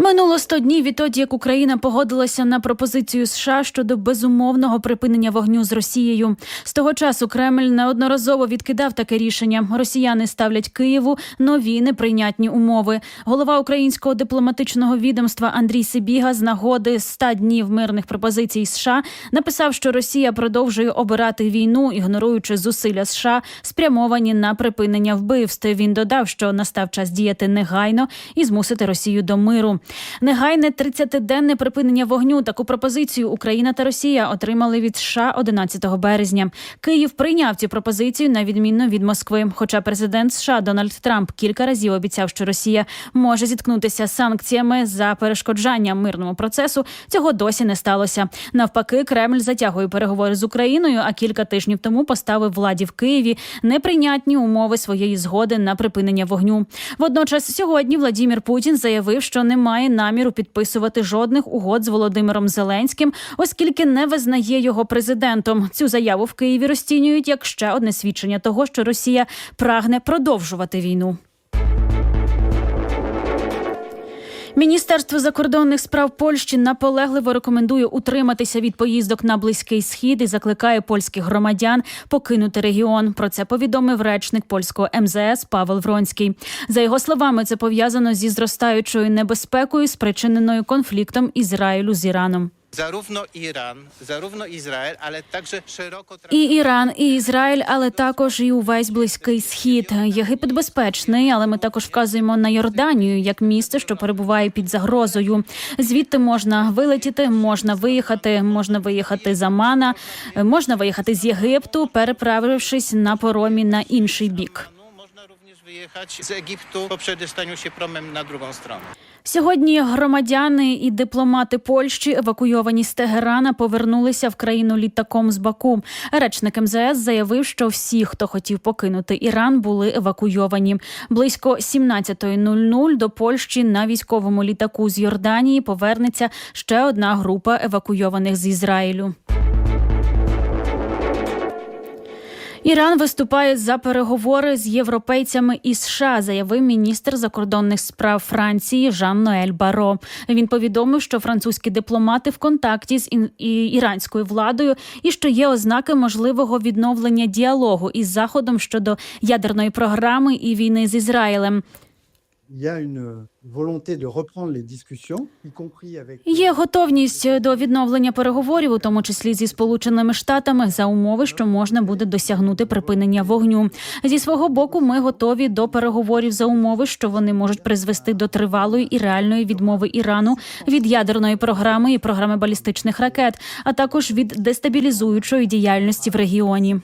Минуло 100 днів відтоді, як Україна погодилася на пропозицію США щодо безумовного припинення вогню з Росією. З того часу Кремль неодноразово відкидав таке рішення. Росіяни ставлять Києву нові неприйнятні умови. Голова українського дипломатичного відомства Андрій Сибіга з нагоди 100 днів мирних пропозицій США написав, що Росія продовжує обирати війну, ігноруючи зусилля США, спрямовані на припинення вбивств. Він додав, що настав час діяти негайно і змусити Росію до миру. Негайне 30-денне припинення вогню. Таку пропозицію Україна та Росія отримали від США 11 березня. Київ прийняв цю пропозицію на відмінно від Москви. Хоча президент США Дональд Трамп кілька разів обіцяв, що Росія може зіткнутися з санкціями за перешкоджання мирному процесу, цього досі не сталося. Навпаки, Кремль затягує переговори з Україною, а кілька тижнів тому поставив владі в Києві неприйнятні умови своєї згоди на припинення вогню. Водночас сьогодні Владімір Путін заявив, що не має наміру підписувати жодних угод з Володимиром Зеленським, оскільки не визнає його президентом. Цю заяву в Києві розцінюють як ще одне свідчення того, що Росія прагне продовжувати війну. Міністерство закордонних справ Польщі наполегливо рекомендує утриматися від поїздок на близький схід і закликає польських громадян покинути регіон. Про це повідомив речник польського МЗС Павел Вронський. За його словами, це пов'язано зі зростаючою небезпекою, спричиненою конфліктом Ізраїлю з Іраном. Zarówno Iran, zarówno Izrael, ale także szeroko І Іран, і Ізраїль, але також і увесь близький схід. Єгипет безпечний, але ми також вказуємо на Йорданію як місце, що перебуває під загрозою. Звідти можна вилетіти, можна виїхати, можна виїхати з Амана, можна виїхати з Єгипту, переправившись на поромі на інший бік. Wyjechać z Egiptu po przedostaniu się promem na drugą. Сьогодні громадяни і дипломати Польщі, евакуйовані з Тегерана, повернулися в країну літаком з Баку. Речник МЗС заявив, що всі, хто хотів покинути Іран, були евакуйовані. Близько 17.00 до Польщі на військовому літаку з Йорданії повернеться ще одна група евакуйованих з Ізраїлю. Іран виступає за переговори з європейцями і США, заявив міністр закордонних справ Франції Жан Ноель Баро. Він повідомив, що французькі дипломати в контакті з іранською владою і що є ознаки можливого відновлення діалогу із заходом щодо ядерної програми і війни з Ізраїлем. Є готовність до відновлення переговорів, у тому числі зі сполученими штатами, за умови, що можна буде досягнути припинення вогню. Зі свого боку, ми готові до переговорів за умови, що вони можуть призвести до тривалої і реальної відмови Ірану від ядерної програми і програми балістичних ракет, а також від дестабілізуючої діяльності в регіоні.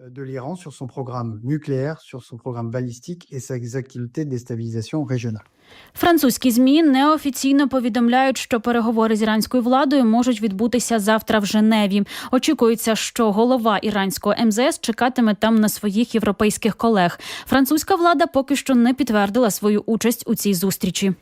euh, de l'Iran sur son programme nucléaire, sur son programme balistique et activités. Французькі змі неофіційно повідомляють, що переговори з іранською владою можуть відбутися завтра в Женеві. Очікується, що голова іранського МЗС чекатиме там на своїх європейських колег. Французька влада поки що не підтвердила свою участь у цій зустрічі.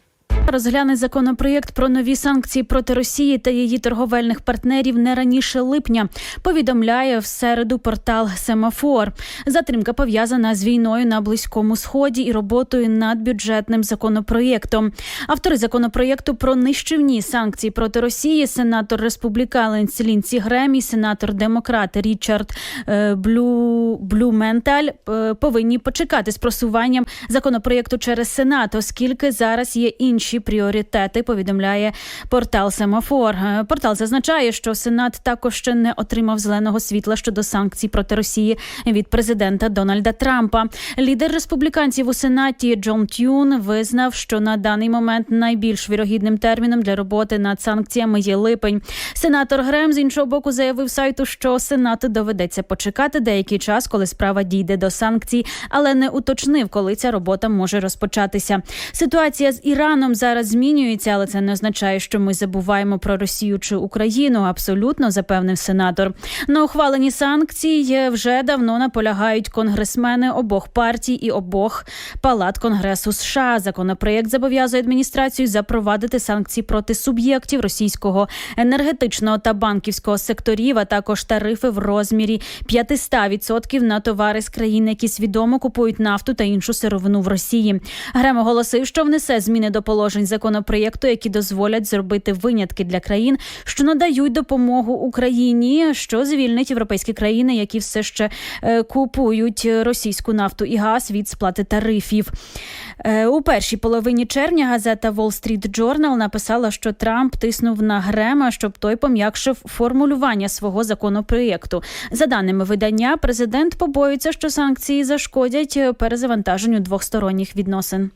Розгляне законопроєкт про нові санкції проти Росії та її торговельних партнерів не раніше липня. Повідомляє в середу портал Семафор. Затримка пов'язана з війною на близькому сході і роботою над бюджетним законопроєктом. Автори законопроєкту про нищівні санкції проти Росії, сенатор республіканець Лінці Грем і сенатор демократ Річард е, Блю Блюменталь е, повинні почекати з просуванням законопроєкту через Сенат, оскільки зараз є інші пріоритети. Повідомляє портал Семафор. Е, Портал зазначає, що Сенат також ще не отримав зеленого світла щодо санкцій проти Росії від президента Дональда Трампа. Лідер республіканців у Сенаті Джон Тюн визнав, що на даний момент найбільш вірогідним терміном для роботи над санкціями є липень. Сенатор Грем з іншого боку заявив сайту, що Сенату доведеться почекати деякий час, коли справа дійде до санкцій, але не уточнив, коли ця робота може розпочатися. Ситуація з Іраном зараз змінюється, але це не означає, що ми забуваємо про Росію чи Україну. Абсолютно запевнив сенатор. На ухваленні санкцій вже давно наполягають конгресмени обох партій і обох палат Конгресу США. Законопроєкт зобов'язує адміністрацію запровадити санкції проти суб'єктів російського енергетичного та банківського секторів, а також тарифи в розмірі 500% на товари з країн, які свідомо купують нафту та іншу сировину в Росії. Грем оголосив, що внесе зміни до положення положень законопроєкту, які дозволять зробити винятки для країн, що надають допомогу Україні, що звільнить європейські країни, які все ще е, купують російську нафту і газ від сплати тарифів. Е, У першій половині червня газета Wall Street Journal написала, що Трамп тиснув на Грема, щоб той пом'якшив формулювання свого законопроєкту. За даними видання, президент побоюється, що санкції зашкодять перезавантаженню двосторонніх відносин.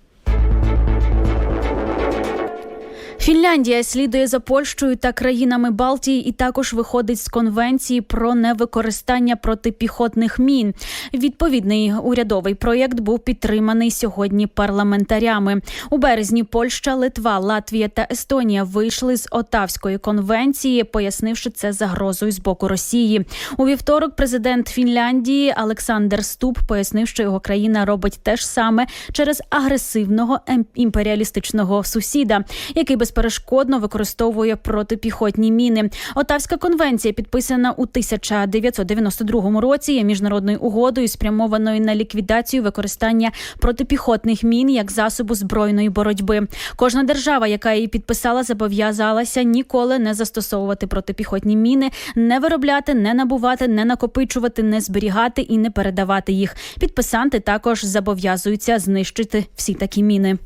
Фінляндія слідує за Польщею та країнами Балтії і також виходить з конвенції про невикористання протипіхотних мін. Відповідний урядовий проєкт був підтриманий сьогодні парламентарями. У березні Польща, Литва, Латвія та Естонія вийшли з Отавської конвенції, пояснивши це загрозою з боку Росії. У вівторок президент Фінляндії Олександр Ступ пояснив, що його країна робить те ж саме через агресивного ем- імперіалістичного сусіда, який безперешкодно використовує протипіхотні міни. Отавська конвенція, підписана у 1992 році, є міжнародною угодою, спрямованою на ліквідацію використання протипіхотних мін як засобу збройної боротьби. Кожна держава, яка її підписала, зобов'язалася ніколи не застосовувати протипіхотні міни, не виробляти, не набувати, не накопичувати, не зберігати і не передавати їх. Підписанти також зобов'язуються знищити всі такі міни.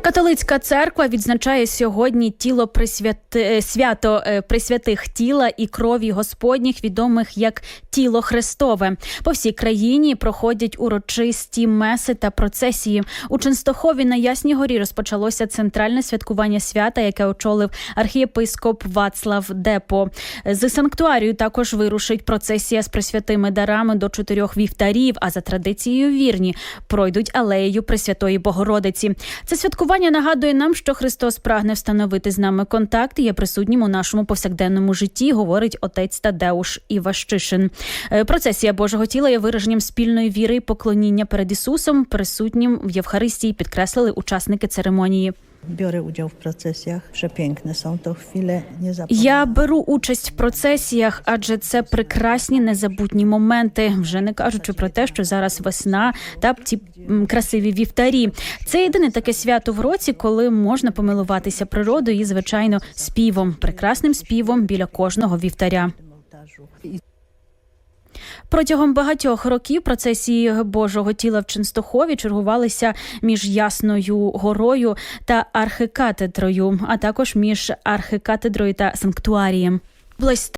Католицька церква відзначає сьогодні тіло присвяти... е, свято е, присвятих тіла і крові Господніх, відомих як тіло Христове. По всій країні проходять урочисті меси та процесії. У Ченстохові на Ясній горі розпочалося центральне святкування свята, яке очолив архієпископ Вацлав Депо. З санктуарію також вирушить процесія з присвятими дарами до чотирьох вівтарів. А за традицією вірні пройдуть алеєю Пресвятої Богородиці. Це святкування нагадує нам, що Христос прагне встановити з нами контакт і є присутнім у нашому повсякденному житті, говорить отець Тадеуш Іващишин. Е, Процесія Божого тіла є вираженням спільної віри і поклоніння перед Ісусом, присутнім в Євхаристії, підкреслили учасники церемонії. Biorę udział w procesjach. Przepiękne są to chwile niezapomniane. Я беру участь в процесіях, адже це прекрасні незабутні моменти. Вже не кажучи про те, що зараз весна та ці м, красиві вівтарі. Це єдине таке свято в році, коли можна помилуватися природою і, звичайно, співом, прекрасним співом біля кожного вівтаря. ołtarzu. Протягом багатьох років процесії Божого тіла в Ченстохові чергувалися між Ясною горою та архикатедрою, а також між архикатедрою та санктуарієм. Близь